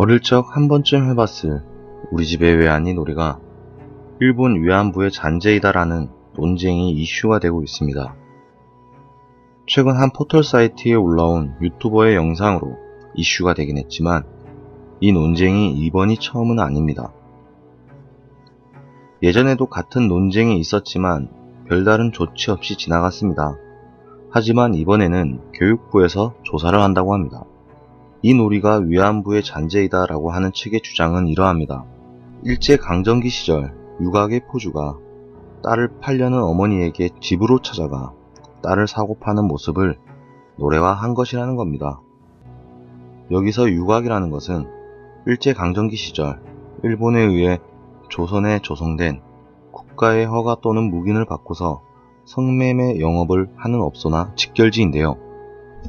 어릴 적 한 번쯤 해봤을 우리 집의 외환이 놀이가 일본 위안부의 잔재이다라는 논쟁이 이슈가 되고 있습니다. 최근 한 포털 사이트에 올라온 유튜버의 영상으로 이슈가 되긴 했지만 이 논쟁이 이번이 처음은 아닙니다. 예전에도 같은 논쟁이 있었지만 별다른 조치 없이 지나갔습니다. 하지만 이번에는 교육부에서 조사를 한다고 합니다. 이 놀이가 위안부의 잔재이다 라고 하는 측의 주장은 이러합니다. 일제강점기 시절 유각의 포주가 딸을 팔려는 어머니에게 집으로 찾아가 딸을 사고 파는 모습을 노래화한 것이라는 겁니다. 여기서 유각이라는 것은 일제강점기 시절 일본에 의해 조선에 조성된 국가의 허가 또는 묵인을 받고서 성매매 영업을 하는 업소나 직결지인데요.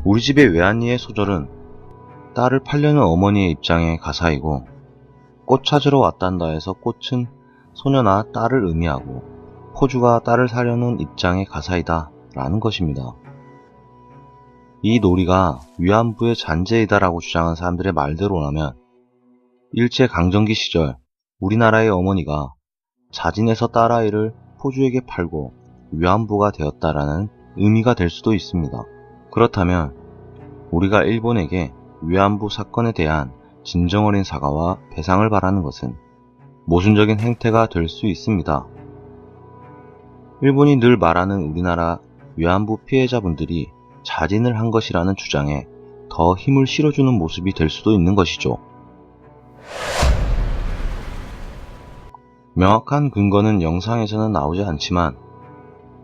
우리 집의 외환리의 소절은 딸을 팔려는 어머니의 입장의 가사이고 꽃 찾으러 왔단다 해서 꽃은 소녀나 딸을 의미하고 포주가 딸을 사려는 입장의 가사이다 라는 것입니다. 이 놀이가 위안부의 잔재이다 라고 주장한 사람들의 말대로라면 일제강점기 시절 우리나라의 어머니가 자진해서 딸아이를 포주에게 팔고 위안부가 되었다라는 의미가 될 수도 있습니다. 그렇다면 우리가 일본에게 위안부 사건에 대한 진정 어린 사과와 배상을 바라는 것은 모순적인 행태가 될 수 있습니다. 일본이 늘 말하는 우리나라 위안부 피해자분들이 자진을 한 것이라는 주장에 더 힘을 실어주는 모습이 될 수도 있는 것이죠. 명확한 근거는 영상에서는 나오지 않지만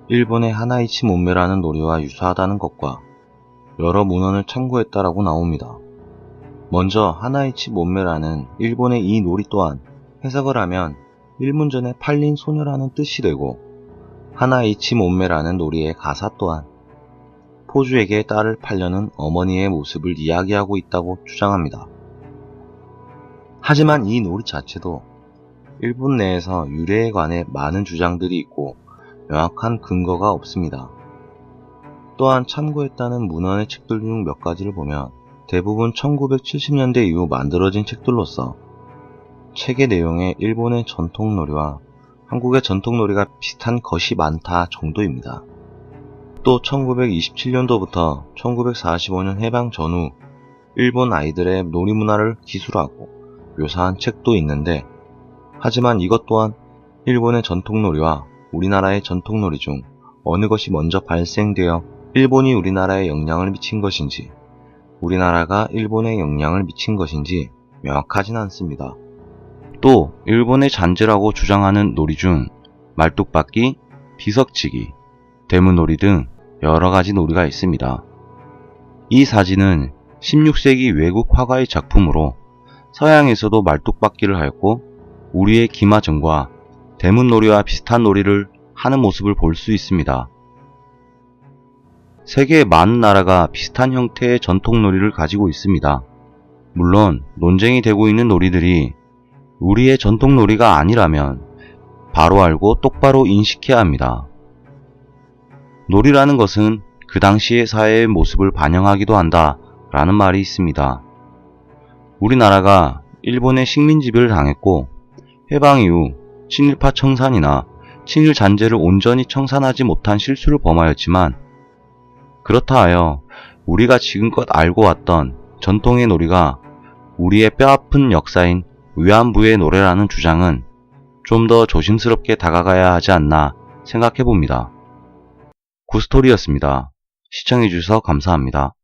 일본의 하나이치 몸매라는 놀이와 유사하다는 것과 여러 문헌을 참고했다라고 나옵니다. 먼저 하나이치 몸매라는 일본의 이 놀이 또한 해석을 하면 일문전에 팔린 소녀라는 뜻이 되고 하나이치 몸매라는 놀이의 가사 또한 포주에게 딸을 팔려는 어머니의 모습을 이야기하고 있다고 주장합니다. 하지만 이 놀이 자체도 일본 내에서 유래에 관해 많은 주장들이 있고 명확한 근거가 없습니다. 또한 참고했다는 문헌의 책들 중 몇 가지를 보면 대부분 1970년대 이후 만들어진 책들로서 책의 내용에 일본의 전통놀이와 한국의 전통놀이가 비슷한 것이 많다 정도입니다. 또 1927년도부터 1945년 해방 전후 일본 아이들의 놀이 문화를 기술하고 묘사한 책도 있는데 하지만 이것 또한 일본의 전통놀이와 우리나라의 전통놀이 중 어느 것이 먼저 발생되어 일본이 우리나라에 영향을 미친 것인지 우리나라가 일본에 영향을 미친 것인지 명확하진 않습니다. 또 일본의 잔재라고 주장하는 놀이 중 말뚝박기, 비석치기, 대문놀이 등 여러 가지 놀이가 있습니다. 이 사진은 16세기 외국 화가의 작품으로 서양에서도 말뚝박기를 하였고 우리의 기마전과 대문놀이와 비슷한 놀이를 하는 모습을 볼 수 있습니다. 세계의 많은 나라가 비슷한 형태의 전통 놀이를 가지고 있습니다. 물론 논쟁이 되고 있는 놀이들이 우리의 전통 놀이가 아니라면 바로 알고 똑바로 인식해야 합니다. 놀이라는 것은 그 당시의 사회의 모습을 반영하기도 한다 라는 말이 있습니다. 우리나라가 일본의 식민지배를 당했고 해방 이후 친일파 청산이나 친일 잔재를 온전히 청산하지 못한 실수를 범하였지만 그렇다 하여 우리가 지금껏 알고 왔던 전통의 놀이가 우리의 뼈아픈 역사인 위안부의 노래라는 주장은 좀 더 조심스럽게 다가가야 하지 않나 생각해 봅니다. 구스토리였습니다. 시청해주셔서 감사합니다.